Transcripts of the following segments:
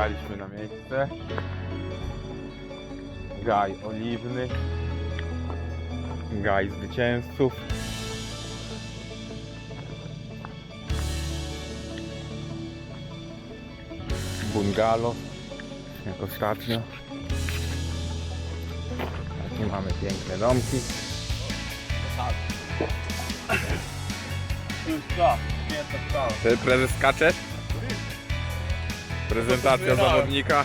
Przyjechaliśmy na miejsce. Gaj oliwny. Gaj zwycięzców. Bungalow. Jak ostatnio. Takie mamy piękne domki. Ty prezes skacze? Prezentacja zawodnika.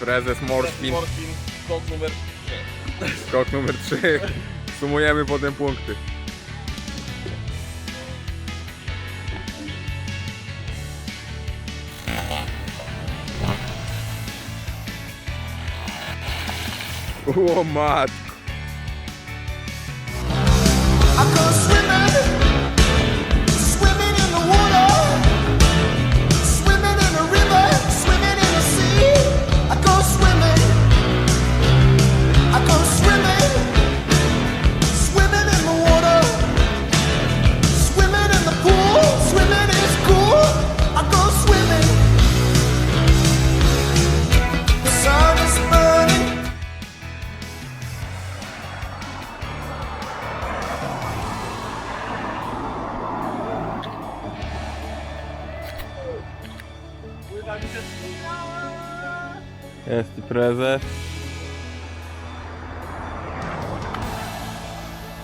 Prezes Morspin. Morfin, skok numer Skok numer 3. Sumujemy potem punkty. O matko. Jest i prezes.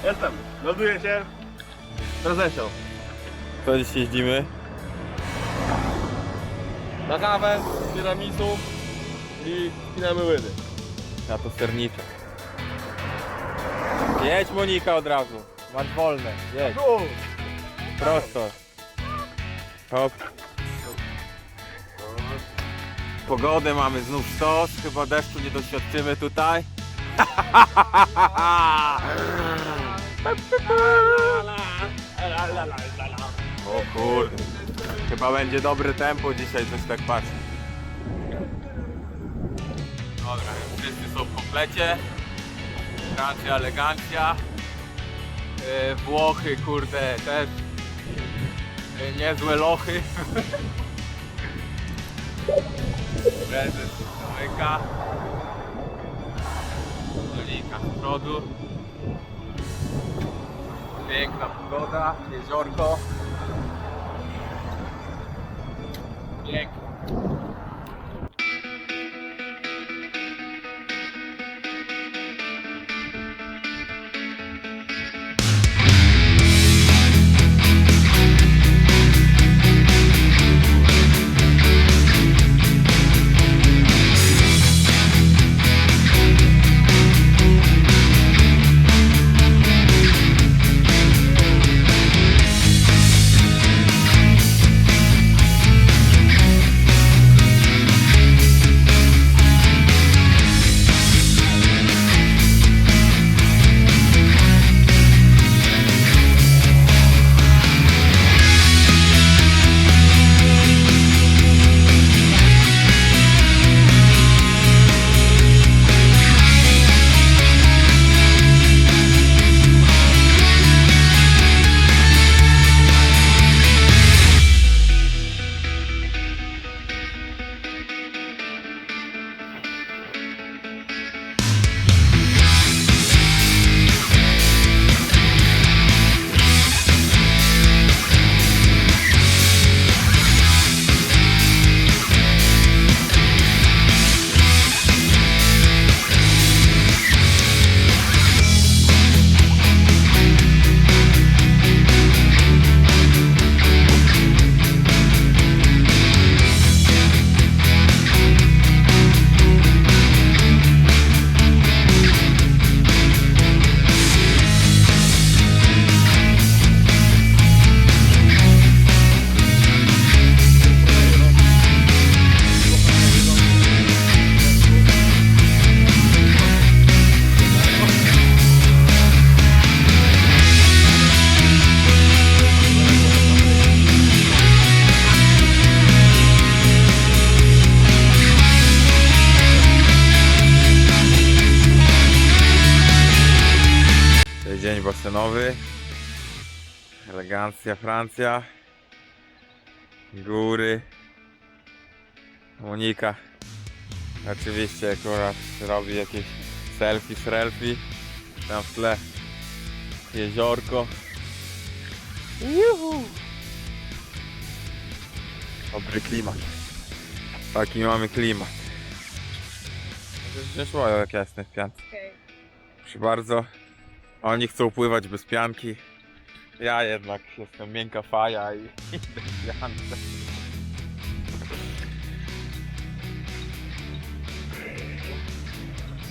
Jestem, loduję się. Prezesio. Co dziś jeździmy? Na kawę, tiramisu i spinamy łydy. Na to serniczek. Jedź Monika od razu. Masz wolne. Jedź. Prosto. Hop. Pogodę mamy znów sztos. Chyba deszczu nie doświadczymy tutaj. O kurde. Chyba będzie dobre tempo dzisiaj, coś tak patrzę. Dobra, wszyscy są w komplecie. Francja, elegancja. Yy, Włochy, kurde, też yy, niezłe lochy. Prezes zamyka. Dolika z przodu. Piękna pogoda, jeziorko. Pięknie. Basenowy. Elegancja Francja. Góry. Monika oczywiście akurat robi jakieś selfie, selfie. Tam w tle jeziorko. Juhu. Dobry klimat. Taki mamy klimat. Nie szło jak jasne w piance. Proszę bardzo. Oni chcą pływać bez pianki. Ja jednak jestem miękka faja i idę w piance.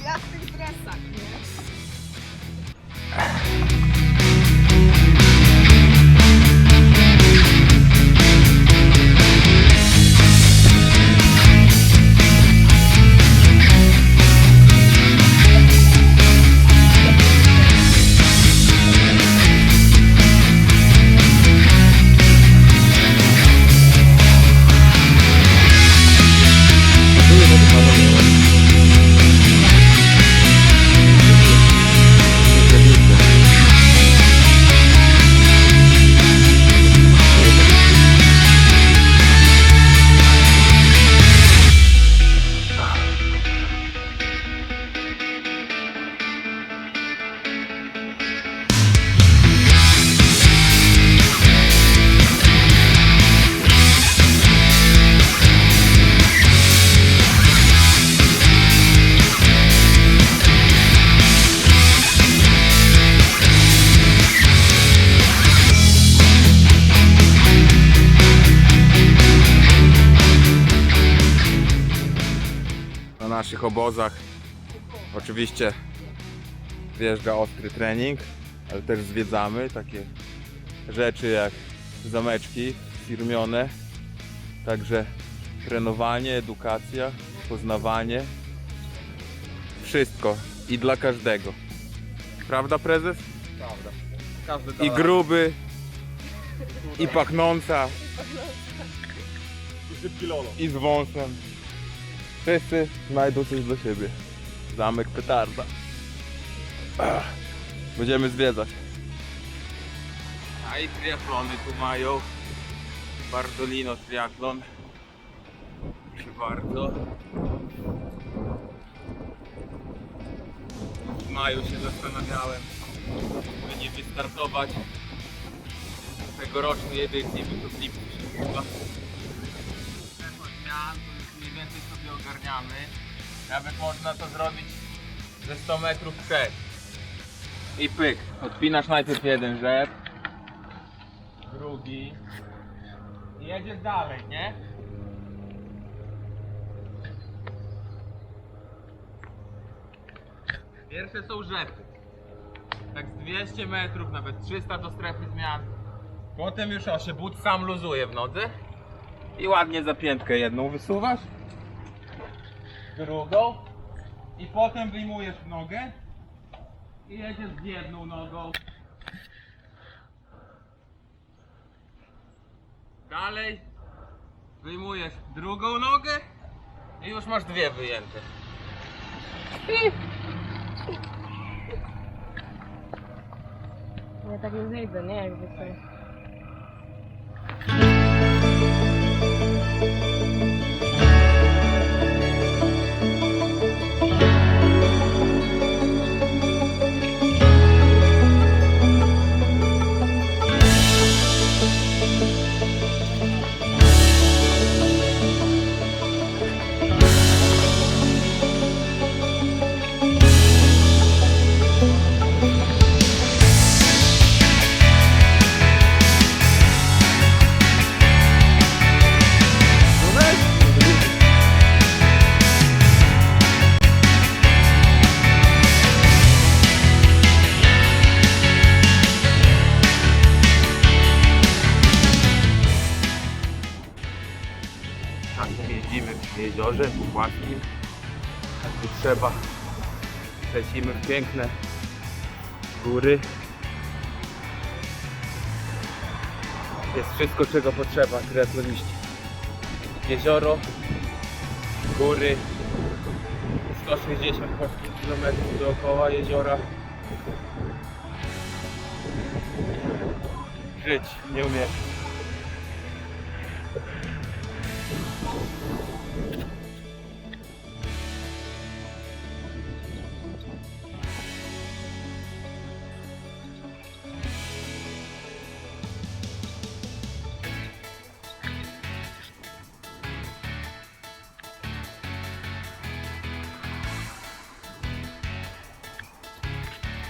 Ja w tych dresach, nie? Naszych obozach oczywiście wjeżdża ostry trening, ale też zwiedzamy takie rzeczy jak zameczki firmione, także trenowanie, edukacja, poznawanie, wszystko i dla każdego. Prawda prezes? Prawda. Każdy I da gruby, i pachnąca, I szybki lolo. i z wąsem. Wszyscy znajdą coś dla siebie. Zamek petarda. Ach, Będziemy zwiedzać. A i triatlony tu mają. Bardolino triatlon. Proszę bardzo. W maju się zastanawiałem, by nie wystartować w tegorocznej edycji, bo to w lipcu się chyba mniej więcej sobie ogarniamy. Nawet można to zrobić ze 100 metrów przed. I pyk. Odpinasz najpierw jeden rzep, drugi i jedziesz dalej, nie? Pierwsze są rzepy. Tak z 200 metrów, nawet 300 do strefy zmian. Potem już o się but sam luzuje w nodze. I ładnie zapiętkę jedną wysuwasz, drugą i potem wyjmujesz nogę i jedziesz z jedną nogą. Dalej wyjmujesz drugą nogę i już masz dwie wyjęte. Ja tak nie zejdę, nie? Jakby coś. Trzeba. Lecimy w piękne góry. Jest wszystko, czego potrzeba triatloniści. Jezioro, góry, 160 km dookoła jeziora. Żyć nie umiem.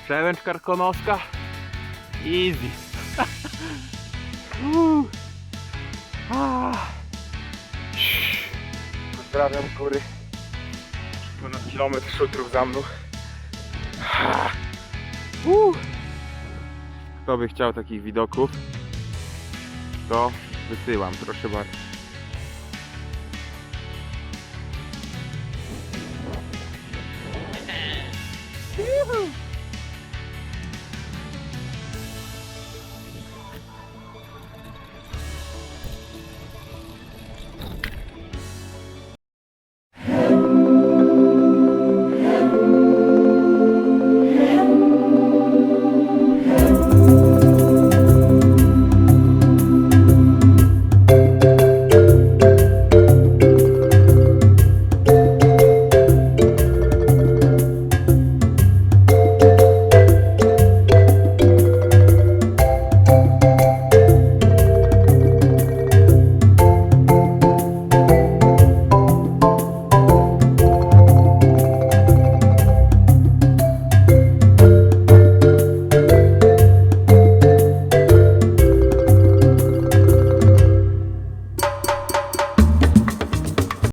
Przełęcz karkonoska. Easy. Ah. Pozdrawiam góry. Ponad kilometr szutrów za mną. Ah. Kto by chciał takich widoków, to wysyłam, proszę bardzo. Woohoo!